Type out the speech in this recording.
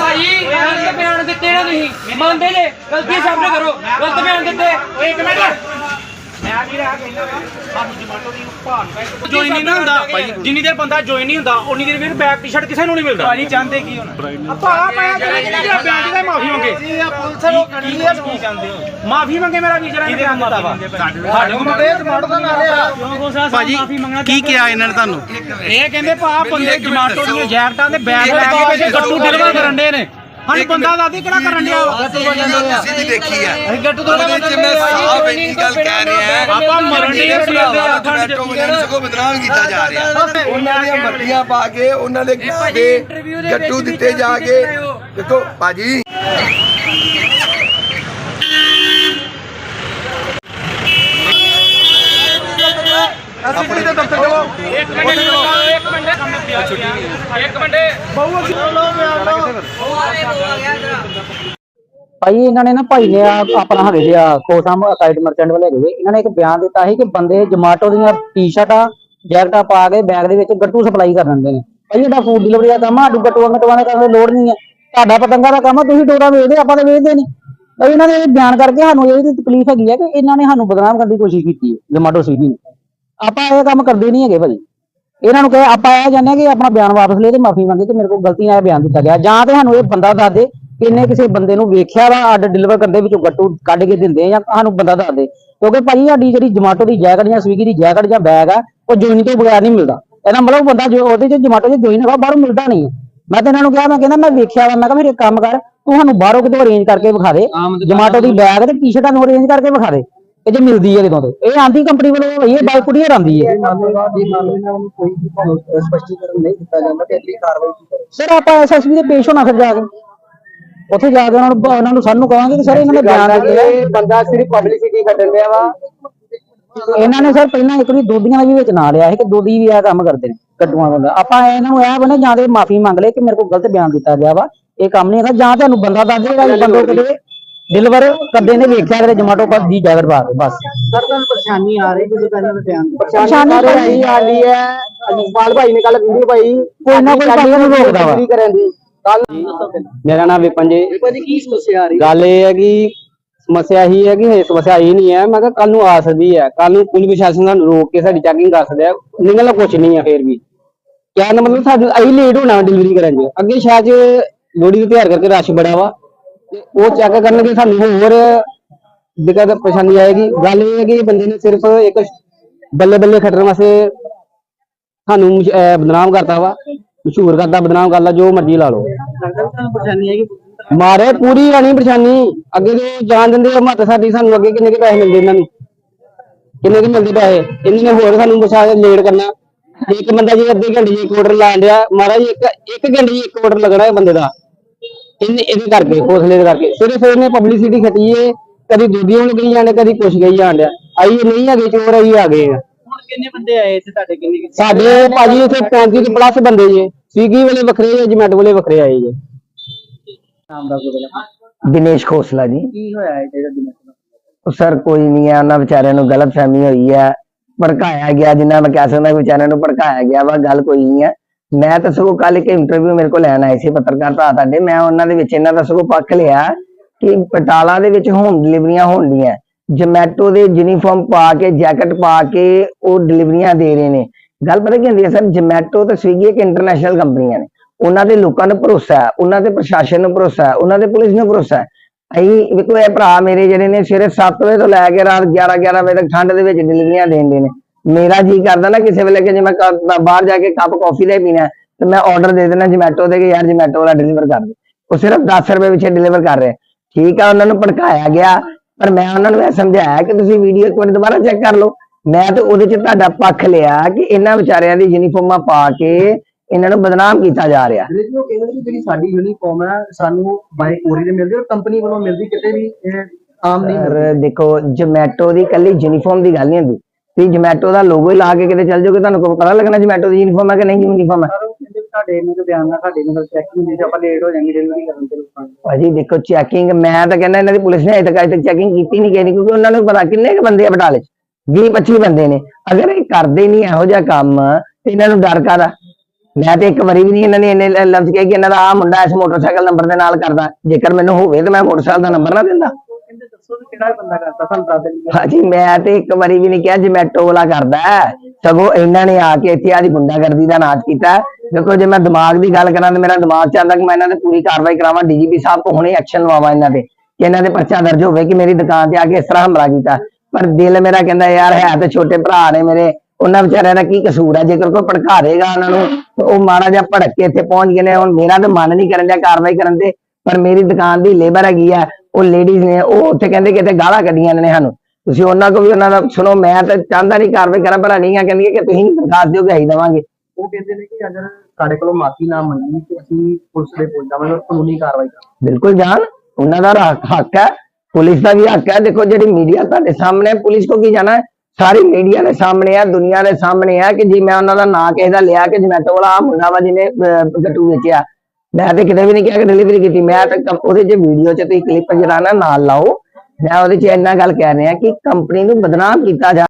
ਭਾਈ, ਗਲਤ ਬਿਆਨ ਦਿੱਤੇ ਨਾ ਤੁਸੀਂ। ਮੰਨਦੇ ਜੇ। ਗਲਤੀ ਸਾਹਮਣੇ ਕਰੋ। ਗਲਤ ਬਿਆਨ ਦਿੱਤੇ। ਇੱਕ ਮਿੰਟ। ਮੈਂ ਵੀ ਰਹਾ ਕਹਿੰਦਾ ਸਾਨੂੰ ਜਮਾਟੋ ਦੀ ਭਾਨ ਜੋਇਨ ਨਹੀਂ ਨਾ ਹੁੰਦਾ। ਜਿੰਨੀ ਦੇਰ ਬੰਦਾ ਜੋਇਨ ਨਹੀਂ ਹੁੰਦਾ ਉਨੀ ਦੇਰ ਫਿਰ ਬੈਕ ਟੀ-ਸ਼ਰਟ ਕਿਸੇ ਨੂੰ ਨਹੀਂ ਮਿਲਦਾ। ਭਾਜੀ ਚਾਹੁੰਦੇ ਕੀ ਹੁਣ? ਆਪਾਂ ਆ ਪਾਇਆ ਕਿ ਜਿਹੜਾ ਬਿਆਨ ਦਾ ਮਾਫੀ ਮੰਗੇ। ਜੀ ਆ ਪੁਲਿਸ ਨੂੰ ਕੀ ਕੀ ਚਾਹੁੰਦੇ ਹੋ? ਮਾਫੀ ਮੰਗੇ ਮੇਰਾ ਵੀਰ ਜਿਹੜਾ ਬਿਆਨ ਦਿੱਤਾ ਵਾ। ਸਾਡੇ ਕੋਲ ਤੇ ਜਮਾਟੋ ਦਾ ਨਾਲੇ ਆ ਭਾਜੀ ਕੀ ਕਿਹਾ ਇਹਨਾਂ ਨੇ ਤੁਹਾਨੂੰ? ਇਹ ਕਹਿੰਦੇ ਭਾ ਬੰਦੇ ਜਮਾਟੋ ਦੀਆਂ ਜੈਕਟਾਂ ਦੇ ਬੈਗ ਲੈ ਕੇ ਪਿੱਛੇ ਗੱਟੂ ਡਿਲਵਰ ਕਰਨ ਦੇ ਨੇ। ਸਾਨੂੰ ਬੰਦਾ ਦਾਦੀ ਕਿਹੜਾ ਕਰਨ ਡਿਆ ਵਾ? ਤੁਸੀਂ ਵੀ ਦੇਖੀ ਹੈ ਅਸੀਂ ਗੱਟੂ ਥੋੜਾ ਉਹਦੇ ਚ ਮੈਂ ਸਾਫ਼ ਇੰਨੀ ਗੱਲ ਕਹਿ ਰਿਹਾ। ਆਪਾਂ ਮਰਨ ਦੀ ਦੇ ਅੱਖਾਂ 'ਚ ਮੈਟਰੋ ਵਾਲਿਆਂ ਨੂੰ ਸਗੋਂ ਬਦਨਾਮ ਕੀਤਾ ਜਾ ਰਿਹਾ। ਉਹਨਾਂ ਦੀਆਂ ਮੱਟੀਆਂ ਪਾ ਕੇ ਉਹਨਾਂ ਦੇ ਗੱਟੂ ਦਿੱਤੇ ਜਾ ਕੇ। ਦੇਖੋ ਭਾਜੀ। ਦੇ ਇੱਕ ਮਿੰਟ ਇੱਕ ਮਿੰਟ। ਭਾਈ ਇਹਨਾਂ ਨੇ ਨਾ ਭਾਈ ਨੇ ਆ- ਆਪਣਾ ਹੈਗੇ ਜੀ ਆ ਕੋਸਮ ਅਕਾਈਡ ਮਰਚੈਂਟ ਵਾਲੇ ਹੈਗੇ ਜੀ, ਇਹਨਾਂ ਨੇ ਇੱਕ ਬਿਆਨ ਦਿੱਤਾ ਸੀ ਕਿ ਬੰਦੇ ਜਮਾਟੋ ਦੀਆਂ ਟੀ-ਸ਼ਰਟਾਂ ਜੈਕਟਾਂ ਪਾ ਕੇ ਬੈਗ ਦੇ ਵਿੱਚ ਗੱਟੂ ਸਪਲਾਈ ਕਰ ਦਿੰਦੇ ਨੇ। ਭਾਈ ਇਹਦਾ ਫੂਡ ਡਿਲੀਵਰੀ ਦਾ ਕੰਮ ਆ ਸਾਡੂ ਗੱਟੂਆਂ ਗਟੂਆਂ ਦਾ ਕਰਨ ਦੀ ਲੋੜ ਨਹੀਂ ਹੈ ਤੁਹਾਡਾ ਪਤੰਗਾ ਦਾ ਕੰਮ ਆ ਤੁਸੀਂ ਡੋਰਾ ਵੇਚਦੇ ਆਪਾਂ ਤਾਂ ਵੇਚਦੇ ਨਹੀਂ। ਭਾਈ ਇਹਨਾਂ ਨੇ ਇਹ ਬਿਆਨ ਕਰਕੇ ਸਾਨੂੰ ਇਹ ਤਕਲੀਫ ਹੈਗੀ ਹੈ ਕਿ ਇਹਨਾਂ ਨੇ ਸਾਨੂੰ ਬਦਨਾਮ ਕਰਨ ਦੀ ਕੋਸ਼ਿਸ਼ ਕੀਤੀ ਹੈ ਜਮਾਟੋ ਸੀਗੀ ਨੇ। ਆਪਾਂ ਇਹ ਕੰਮ ਕਰਦੇ ਨਹੀਂ ਹੈਗੇ ਭਾਜੀ। ਇਹਨਾਂ ਨੂੰ ਕਹੇ ਆਪਾਂ ਇਹ ਜਾਣਦੇ ਹਾਂ ਕਿ ਆਪਣਾ ਬਿਆਨ ਵਾਪਸ ਲੈ ਤੇ ਮਾਫੀ ਮੰਗੇ ਕਿ ਮੇਰੇ ਕੋਲ ਗਲਤੀ ਨਾਲ ਬਿਆਨ ਦਿੱਤਾ ਗਿਆ। ਜਾਂ ਤੇ ਸਾਨੂੰ ਇਹ ਬੰਦਾ ਦੱਸ ਦੇ ਕਿ ਇਹਨੇ ਕਿਸੇ ਬੰਦੇ ਨੂੰ ਵੇਖਿਆ ਵਾ ਆਰਡਰ ਡਿਲੀਵਰ ਕਰਦੇ ਵਿੱਚੋਂ ਗੱਟੂ ਕੱਢ ਕੇ ਦਿੰਦੇ ਆ ਜਾਂ ਸਾਨੂੰ ਬੰਦਾ ਦੱਸ ਦੇ। ਕਿਉਂਕਿ ਭਾਜੀ ਸਾਡੀ ਜਿਹੜੀ ਜਮਾਟੋ ਦੀ ਜੈਕਟ ਜਾਂ ਸਵੀਗੀ ਦੀ ਜੈਕਟ ਜਾਂ ਬੈਗ ਆ ਉਹ ਜੁਆਇਨ ਤੋਂ ਬਗੈਰ ਨਹੀਂ ਮਿਲਦਾ। ਇਹਦਾ ਮਤਲਬ ਬੰਦਾ ਜੋ ਉਹਦੇ ਚ ਜਮਾਟੋ ਚ ਜੁਆਇਨ ਹੈਗਾ ਬਾਹਰੋਂ ਮਿਲਦਾ ਨਹੀਂ। ਮੈਂ ਤਾਂ ਇਹਨਾਂ ਨੂੰ ਕਿਹਾ ਮੈਂ ਕਹਿੰਦਾ ਮੈਂ ਵੇਖਿਆ ਵਾ ਮੈਂ ਕਿਹਾ ਫਿਰ ਇੱਕ ਕੰਮ ਕਰ ਤੂੰ ਸਾਨੂੰ ਬਾਹਰੋਂ ਕਿਤੋਂ ਅਰੇਂਜ ਕਰਕੇ ਵਿਖਾ ਦੇ। ਜਮਾਟੋ ਦੀ ਬੈਗ ਤੇ ਟੀ-ਸ਼ਰਟਾਂ ਨੂੰ ਅਰੇਂਜ ਕਰਕੇ ਵਿਖਾ ਦੇ। ਇਹ ਜੇ ਮਿਲਦੀ ਹੈ ਤੇ? ਇਹ ਆਂਦੀ ਕੰਪਨੀ ਵੱਲੋਂ ਇਹ ਬਾਈ ਕੁੜੀਆਂ ਆਂਦੀ ਹੈ ਸਪਸ਼ਟੀਕਰਨ ਨਹੀਂ ਦਿੱਤਾ ਜਾਂਦਾ ਤੇ ਅਗਲੀ ਕਾਰਵਾਈ ਕੀ ਕਰੇ? ਸਰ ਆਪਾਂ ਐਸਐਸਬੀ ਦੇ ਪੇਸ਼ ਹੋਣਾ ਫਿਰ ਜਾ ਕੇ। ਉੱਥੇ ਜਾ ਕੇ ਉਹਨਾਂ ਨੂੰ ਉਹਨਾਂ ਨੂੰ ਸਾਨੂੰ ਕਹਾਂਗੇ ਕਿ ਸਰ ਇਹਨਾਂ ਨੇ ਬਿਆਨ ਦਿੱਤੇ। ਆ ਇਹ ਬੰਦਾ ਸਿਰਫ ਪਬਲਿਸਿਟੀ ਕੱਢਣ ਲਿਆ ਵਾ। ਇਹਨਾਂ ਨੇ ਸਰ ਪਹਿਲਾਂ ਇੱਕ ਵਾਰੀ ਦੋਧੀਆਂ ਦਾ ਵੀ ਵਿੱਚ ਨਾਂ ਲਿਆ ਸੀ ਕਿ ਦੋਧੀ ਵੀ ਇਹ ਕੰਮ ਕਰਦੇ ਨੇ ਕੱਟੂਆਂ ਦਾ ਆਪਾਂ ਇਹਨਾਂ ਨੂੰ ਇਹ ਬਣੇ ਜਾਂ ਤੇ ਮਾਫੀ ਮੰਗ ਲੈ ਕਿ ਮੇਰੇ ਕੋਲ ਗਲਤ ਬਿਆਨ ਦਿੱਤਾ ਗਿਆ ਵਾ। ਇਹ ਕੰਮ ਨਹੀਂ ਹੈਗਾ ਜਾਂ ਤੁਹਾਨੂੰ ਬੰਦਾ ਦੱਸ ਦੇਗਾ ਵੀ ਬੰਦੇ ਕਿਤੇ ਡਿਲੀਵਰ ਕਰਦੇ ਨੇ ਵੇਖਿਆ ਕਰੇ ਜਮਾਟੋ ਪਰ ਦੀ ਡਰਾਈਵਰ ਬਾਹਰ ਬਸ। ਸਰ ਤੁਹਾਨੂੰ ਪਰੇਸ਼ਾਨੀ ਆ ਰਹੀ ਤੁਸੀਂ ਪਹਿਲਾਂ ਬਿਆਨ ਪਰੇਸ਼ਾਨੀ ਸਾਰੇ ਭਾਈ ਆਈ ਆਲੀ ਹੈ। ਅਜੀਤਪਾਲ ਭਾਈ ਨੇ ਕੱਲ ਵੀਡੀਓ ਪਾਈ। ਕੋਈ ਨਾ ਕੋਈ ਭਾਈ ਨੂੰ ਰੋਕਦਾ ਵਾ ਮੇਰਾ ਨਾਮ ਵਿਪਨ ਜੀ। ਭਾਜੀ ਕੀ ਸਮੱਸਿਆ ਆ ਰਹੀ? ਗੱਲ ਇਹ ਹੈ ਕਿ ਸਮੱਸਿਆ ਹੀ ਹੈ ਕਿ ਇਹ ਸਮੱਸਿਆ ਹੀ ਨਹੀਂ ਹੈ। ਮੈਂ ਕਿਹਾ ਕੱਲ ਨੂੰ ਆ ਸਕਦੀ ਹੈ। ਕੱਲ ਨੂੰ ਪੁਲਿਸ ਪ੍ਰਸ਼ਾਸਨ ਸਾਨੂੰ ਰੋਕ ਕੇ ਸਾਡੀ ਚੈਕਿੰਗ ਕਰ ਸਕਦਾ ਨਿਕਲਣਾ ਕੁਝ ਨਹੀਂ ਹੈ ਫੇਰ ਵੀ। ਕਹਿਣ ਦਾ ਮਤਲਬ ਸਾਡੀ ਅਸੀਂ ਲੇਟ ਹੋਣਾ ਡਿਲੀਵਰੀ ਕਰਨ 'ਚ। ਅੱਗੇ ਸ਼ਾਇਦ ਲੋੜੀ ਦਾ ਤਿਆਰ ਕਰਕੇ ਰਸ਼ ਬੜਾ ਵਾ। ਤੇ ਉਹ ਚੈੱਕ ਕਰਨਗੇ ਸਾਨੂੰ ਹੋਰ ਦਿੱਕਤ ਪਰੇਸ਼ਾਨੀ ਆਏਗੀ। ਗੱਲ ਇਹ ਹੈ ਕਿ ਬੰਦੇ ਨੇ ਸਿਰਫ ਇੱਕ ਬੱਲੇ ਬੱਲੇ ਖੱਟਣ ਵਾਸਤੇ ਸਾਨੂੰ ਬਦਨਾਮ ਕਰਤਾ ਵਾ। ਮਸ਼ਹੂਰ ਕਰਦਾ ਬਦਨਾਮ ਕਰਦਾ ਜੋ ਮਰਜ਼ੀ ਲਾ ਲਓ। ਲੱਗਦਾ ਮਾਰੇ ਪੂਰੀ ਰਾਣੀ ਪਰੇਸ਼ਾਨੀ। ਅੱਗੇ ਤੇ ਜਾਣ ਦਿੰਦੇ ਆ ਸਾਡੀ ਸਾਨੂੰ ਅੱਗੇ ਕਿੰਨੇ ਕੇ ਪੈਸੇ ਮਿਲਦੇ ਇਹਨਾਂ ਨੂੰ? ਕਿੰਨੇ ਕੇ ਮਿਲਦੇ ਪੈਸੇ? ਇਹਨਾਂ ਨੇ ਹੋਰ ਸਾਨੂੰ ਬਸਾ ਲੇਟ ਕਰਨਾ। ਇੱਕ ਬੰਦਾ ਜੀ ਅੱਧੇ ਘੰਟੇ 'ਚ ਇੱਕ ਆਰਡਰ ਲਾਣ ਡਿਆ ਮਹਾਰਾਜ ਇੱਕ ਇੱਕ ਘੰਟੇ 'ਚ ਇੱਕ ਆਰਡਰ ਲੱਗਣਾ ਹੈ ਬੰਦੇ ਦਾ। ਇਹਨੇ ਇਹਦੇ ਕਰਕੇ ਹੌਸਲੇ ਦੇ ਕਰਕੇ। ਸਿਰਫ ਇਹਨੇ ਪਬਲਿਸਿਟੀ ਖੱਟੀ ਏ ਕਦੀ ਦੂਜੀਆਂ ਨੂੰ ਗਈ ਜਾਂਦੇ ਕਦੀ ਕੁਛ ਗਈ ਜਾਣ ਡਿਆ। ਆਈ ਨਹੀਂ ਹੈਗੇ ਚੋਰ ਆਈ ਆ ਗਏ ਆ। ਹੁਣ ਕਿੰਨੇ ਬੰਦੇ ਆਏ ਇੱਥੇ ਤੁਹਾਡੇ ਕਿੰਨੇ ਸਾਡੇ ਭਾਜੀ ਇੱਥੇ 35 ਤੋਂ ਪਲੱਸ ਬੰਦੇ ਜੇ ਸਵੀਗੀ ਵਾਲੇ ਵੱਖਰੇ ਜੇ ਜਮੈਟੋ ਵਾਲੇ ਵੱਖਰੇ ਆਏ ਜੇ। ਨਾਮ ਦਾ ਕੋਈ ਦਿਨੇਸ਼ ਖੋਸਲਾ ਜੀ। ਕੀ ਹੋਇਆ ਹੈ ਜਿਹੜਾ ਦਿਨ ਉਹ ਸਰ ਕੋਈ ਨਹੀਂ ਹੈ ਉਹਨਾਂ ਵਿਚਾਰਿਆਂ ਨੂੰ ਗਲਤ ਫਹਿਮੀ ਹੋਈ ਹੈ ਭੜਕਾਇਆ ਗਿਆ ਜਿੰਨਾ ਮੈਂ ਕਹਿ ਸਕਦਾ ਵਿਚਾਰਿਆਂ ਨੂੰ ਭੜਕਾਇਆ ਗਿਆ ਵਾ ਗੱਲ ਕੋਈ ਨਹੀਂ ਹੈ ਮੈਂ ਤਾਂ ਸਗੋਂ ਕੱਲ ਇੱਕ ਇੰਟਰਵਿਊ ਮੇਰੇ ਕੋਲ ਲੈਣ ਆਏ ਸੀ ਪੱਤਰਕਾਰ ਭਰਾ ਤੁਹਾਡੇ। ਮੈਂ ਉਹਨਾਂ ਦੇ ਵਿੱਚ ਇਹਨਾਂ ਦਾ ਸਗੋਂ ਪੱਖ ਲਿਆ ਕਿ ਪਟਾਲਾ ਦੇ ਵਿੱਚ ਹੋਮ ਡਿਲੀਵਰੀਆਂ ਹੋਣਗੀਆਂ ਜਮੈਟੋ ਦੇ ਯੂਨੀਫਾਰਮ ਪਾ ਕੇ ਜੈਕਟ ਪਾ ਕੇ ਉਹ ਡਿਲੀਵਰੀਆਂ ਦੇ ਰਹੇ ਨੇ। ਗੱਲ ਪਤਾ ਕੀ ਹੁੰਦੀ ਹੈ ਸਰ ਜਮੈਟੋ ਤੇ ਸਵੀਗੀ ਇੱਕ ਇੰਟਰਨੈਸ਼ਨਲ ਕੰਪਨੀਆਂ ਨੇ। ਉਹਨਾਂ ਦੇ ਲੋਕਾਂ ਨੂੰ ਭਰੋਸਾ ਹੈ, ਉਹਨਾਂ ਦੇ ਪ੍ਰਸ਼ਾਸਨ ਨੂੰ ਭਰੋਸਾ ਹੈ, ਉਹਨਾਂ ਦੇ ਪੁਲਿਸ ਨੂੰ ਭਰੋਸਾ ਹੈ। ਅਸੀਂ ਵੇਖੋ ਇਹ ਭਰਾ ਮੇਰੇ ਜਿਹੜੇ ਨੇ ਸਵੇਰੇ 7 ਵਜੇ ਤੋਂ ਲੈ ਕੇ ਰਾਤ 11 11 ਵਜੇ ਤੱਕ ਠੰਡ ਦੇ ਵਿੱਚ ਡਿਲੀਵਰੀਆਂ ਦੇਂਦੇ ਨੇ। ਮੇਰਾ ਜੀ ਕਰਦਾ ਨਾ ਕਿਸੇ ਵੇਲੇ ਕਿ ਜੇ ਮੈਂ ਬਾਹਰ ਜਾ ਕੇ ਕੱਪ ਕਾਫੀ ਹੀ ਪੀਣਾ ਤੇ ਮੈਂ ਆਰਡਰ ਦੇ ਦੇਣਾ ਜਮੈਟੋ ਦੇ ਕਿ ਯਾਰ ਜਮੈਟੋ ਵਾਲਾ ਡਿਲੀਵਰ ਕਰ ਦੇ। ਉਹ ਸਿਰਫ 10 ਰੁਪਏ ਵਿੱਚ ਡਿਲੀਵਰ ਕਰ ਰਿਹਾ ਠੀਕ ਆ ਉਹਨਾਂ ਨੂੰ ਭੜਕਾਇਆ ਗਿਆ ਪਰ ਮੈਂ ਉਹਨਾਂ ਨੂੰ ਇਹ ਸਮਝਾਇਆ ਕਿ ਤੁਸੀਂ ਵੀਡੀਓ ਇੱਕ ਵਾਰ ਦੁਬਾਰਾ ਚੈੱਕ ਕਰ ਲਓ। ਮੈਂ ਤਾਂ ਉਹਦੇ 'ਚ ਤੁਹਾਡਾ ਪੱਖ ਲਿਆ ਕਿ ਇਹਨਾਂ ਵਿਚਾਰਿਆਂ ਦੀ ਯੂਨੀਫਾਰਮਾਂ ਪਾ ਕੇ ਇਹਨਾਂ ਨੂੰ ਬਦਨਾਮ ਕੀਤਾ ਜਾ ਰਿਹਾ। ਜਿਹੜੇ ਜੋ ਕਹਿੰਦੇ ਨੇ ਜਿਹੜੀ ਸਾਡੀ ਯੂਨੀਫਾਰਮ ਹੈ ਸਾਨੂੰ ਬਾਈ ਕੋਰੀ ਦੇ ਮਿਲਦੀ ਔਰ ਕੰਪਨੀ ਵੱਲੋਂ ਮਿਲਦੀ ਕਿਤੇ ਵੀ ਇਹ ਆਮ ਨਹੀਂ ਦੇਖੋ ਜਮੈਟੋ ਦੀ ਕੱਲੀ ਯੂਨੀਫਾਰਮ ਦੀ ਗੱਲ ਨਹੀਂ ਹੁੰਦੀ। ਤੁਸੀਂ ਜਮੈਟੋ ਦਾ ਲੋਗੋ ਹੀ ਲਾ ਕੇ ਕਿਤੇ ਚੱਲ ਜਾਓਗੇ ਤੁਹਾਨੂੰ ਕੋਈ ਪਤਾ ਲੱਗਣਾ ਜਮੈਟੋ ਦੀ ਯੂਨੀਫਾਰਮ ਹੈ ਕਿ ਨਹੀਂ ਯੂਨੀਫਾਰਮ ਹੈ। ਕਹਿੰਦੇ ਇਹਨਾਂ ਦੇ ਬਿਆਨ ਨਾਲ ਤੁਹਾਡੇ ਨਾਲ ਚੈਕਿੰਗ ਨਹੀਂ ਆਪਾਂ ਲੇਟ ਹੋ ਜਾਵਾਂਗੇ ਡਿਲੀਵਰੀ ਕਰਨ ਤੇ ਲੋਕਾਂ ਨੂੰ। ਭਾਜੀ ਦੇਖੋ ਚੈਕਿੰਗ ਮੈਂ ਤਾਂ ਕਹਿੰਦਾ ਇਹਨਾਂ ਦੀ ਪੁਲਿਸ ਨੇ ਅਜੇ ਤੱਕ ਅਜੇ ਤੱਕ ਚੈਕਿੰਗ ਕੀਤੀ ਨਹੀਂ ਗਈ ਕਿਉਂਕਿ ਉਹਨਾਂ ਨੂੰ ਪਤਾ ਕਿੰਨੇ ਕੁ ਬੰਦੇ ਆ ਬਟਾਲੇ 'ਚ। 20 25 ਬੰਦੇ ਨੇ। ਅਗਰ ਇਹ ਕਰਦੇ ਨਹੀਂ ਇਹੋ ਜਿਹਾ ਕੰਮ ਤੇ ਇਹਨਾਂ ਨੂੰ ਡਰ ਕਾਹਦਾ? ਮੈਂ ਤੇ ਇੱਕ ਵਾਰੀ ਵੀ ਨਹੀਂ ਇਹਨਾਂ ਨੇ ਲ- ਲਫ਼ਜ਼ ਕਿਹਾ ਕਿ ਇਹਨਾਂ ਦਾ ਆ ਮੁੰਡਾ ਇਸ ਮੋਟਰਸਾਈਕਲ ਨੰਬਰ ਦੇ ਨਾਲ ਕਰਦਾ। ਜੇਕਰ ਮੈਨੂੰ ਹੋਵੇ ਤਾਂ ਮੈਂ ਮੋਟਰਸਾਈਕਲ ਦਾ ਨੰਬਰ ਨਾ ਦਿੰਦਾ। ਕਹਿੰਦੇ ਦੱਸੋ ਵੀ ਕਿਹੜਾ ਬੰਦਾ ਕਰਦਾ, ਸਾਨੂੰ ਦੱਸ ਦੇਣਗੇ ਹਾਂਜੀ, ਮੈਂ ਤੇ ਇੱਕ ਵਾਰੀ ਵੀ ਨਹੀਂ ਕਿਹਾ ਜਮੈਟੋ ਵਾਲਾ ਕਰਦਾ ਹੈ। ਸਗੋਂ ਇਹਨਾਂ ਨੇ ਆ ਕੇ ਇੱਥੇ ਆਦੀ ਗੁੰਡਾਗਰਦੀ ਦਾ ਨਾਚ ਕੀਤਾ। ਦੇਖੋ, ਜੇ ਮੈਂ ਦਿਮਾਗ ਦੀ ਗੱਲ ਕਰਾਂ ਤੇ ਮੇਰਾ ਦਿਮਾਗ ਚ ਕਿ ਮੈਂ ਇਹਨਾਂ ਤੇ ਪੂਰੀ ਕਾਰਵਾਈ ਕਰਾਵਾਂ, ਡੀਜੀਪੀ ਸਾਹਿਬ ਤੋਂ ਹੁਣੇ ਐਕਸ਼ਨ ਲਵਾਵਾਂ ਇਹਨਾਂ ਤੇ ਕਿ ਇਹਨਾਂ ਦੇ ਪਰਚਾ ਦਰਜ ਹੋਵੇ ਕਿ ਮੇਰੀ ਦੁਕਾਨ ਤੇ ਆ ਕੇ ਇਸ ਤਰ੍ਹਾਂ ਹਮਲਾ ਕੀਤਾ। ਪਰ ਦਿਲ ਮੇਰਾ ਕਹਿੰਦਾ, ਯਾਰ, ਹੈ ਤੇ ਛੋਟੇ ਭਰਾ ਨੇ ਮੇਰੇ, ਉਹਨਾਂ ਵਿਚਾਰਿਆਂ ਦਾ ਕੀ ਕਸੂਰ ਹੈ? ਜੇਕਰ ਕੋਈ ਭੜਕਾ ਦੇਗਾ ਉਹਨਾਂ ਨੂੰ, ਤਾਂ ਉਹ ਮਾੜਾ ਜਿਹਾ ਭੜਕ ਕੇ ਇੱਥੇ ਪਹੁੰਚ ਗਏ ਨੇ, ਹੁਣ ਮੇਰਾ ਤਾਂ ਮਨ ਨਹੀਂ ਕਰਨ ਡਿਆ ਕਾਰਵਾਈ ਕਰਨ ਤੇ, ਪਰ ਮੇਰੀ ਦੁਕਾਨ ਦੀ ਲੇਬਰ ਹੈਗੀ ਆ ਉਹ ਲੇਡੀਜ਼ ਨੇ ਉਹ ਉੱਥੇ ਕਹਿੰਦੇ ਕਿ ਇੱਥੇ ਗਾਲਾਂ ਕੱਢੀਆਂ ਨੇ ਸਾਨੂੰ। ਤੁਸੀਂ ਉਹਨਾਂ ਕੋ ਵੀ ਉਹਨਾਂ ਦਾ ਸੁਣੋ ਮੈਂ ਤਾਂ ਚਾਹੁੰਦਾ ਨਹੀਂ ਕਾਰਵਾਈ ਕਰਾਂ ਪਰ ਨਹੀਂ ਆ ਕਹਿੰਦੀ ਕਿ ਤੁਸੀਂ ਦਰਖਾਸਤ ਦਿਓ ਕਿ ਅਸੀਂ ਦੇਵਾਂਗੇ। ਉਹ ਕਹਿੰਦੇ ਨੇ ਕਿ ਅਗਰ ਸਾਡੇ ਕੋਲੋਂ ਮਾਫੀ ਨਾ ਮੰਗੀ ਤੇ ਅਸੀਂ ਪੁਲਿਸ ਦੇ ਕੋਲ ਜਾਵਾਂਗੇ ਕਾਨੂੰਨੀ ਕਾਰਵਾਈ ਕਰਾਂਗੇ। ਬਿਲਕੁਲ ਜਾਣ ਉਹਨਾਂ ਦਾ ਹੱਕ- ਹੈ ਪੁਲਿਸ ਦਾ ਵੀ ਹੱਕ ਹੈ। ਦੇਖੋ ਜਿਹੜੀ ਮੀਡੀਆ ਤੁਹਾਡੇ ਸਾਹਮਣੇ ਪੁਲਿਸ ਕੋ ਕੀ ਜਾਣਾ? ਸਾਰੀ ਮੀਡੀਆ ਦੇ ਸਾਹਮਣੇ ਹੈ ਦੁਨੀਆ ਦੇ ਸਾਹਮਣੇ ਹੈ ਕਿ ਜੇ ਮੈਂ ਉਹਨਾਂ ਦਾ ਨਾਂ ਕਿਸੇ ਦਾ ਲਿਆ ਕਿ ਜਮੈਟੋ ਵਾਲਾ ਆਹ ਮੁੰਡਾ ਵਾ ਜਿਹਨੇ ਗੱਟੂ ਵੇਚਿਆ। ਮੈਂ ਤੇ ਕਿਤੇ ਵੀ ਨਹੀਂ ਕਿਹਾ ਕਿ ਡਿਲੀਵਰੀ ਕੀਤੀ। ਮੈਂ ਤਾਂ ਕੰਮ- ਉਹਦੇ ਚ ਵੀਡੀਓ ਚ ਤੁਸੀਂ ਕਲਿੱਪ ਜਿਹੜਾ ਨਾ ਨਾਲ ਲਾਓ। ਮੈਂ ਉਹਦੇ ਚ ਇੰਨਾ ਗੱਲ ਕਹਿ ਰਿਹਾ ਕਿ ਕੰਪਨੀ ਨੂੰ ਬਦਨਾਮ ਕੀਤਾ ਜਾ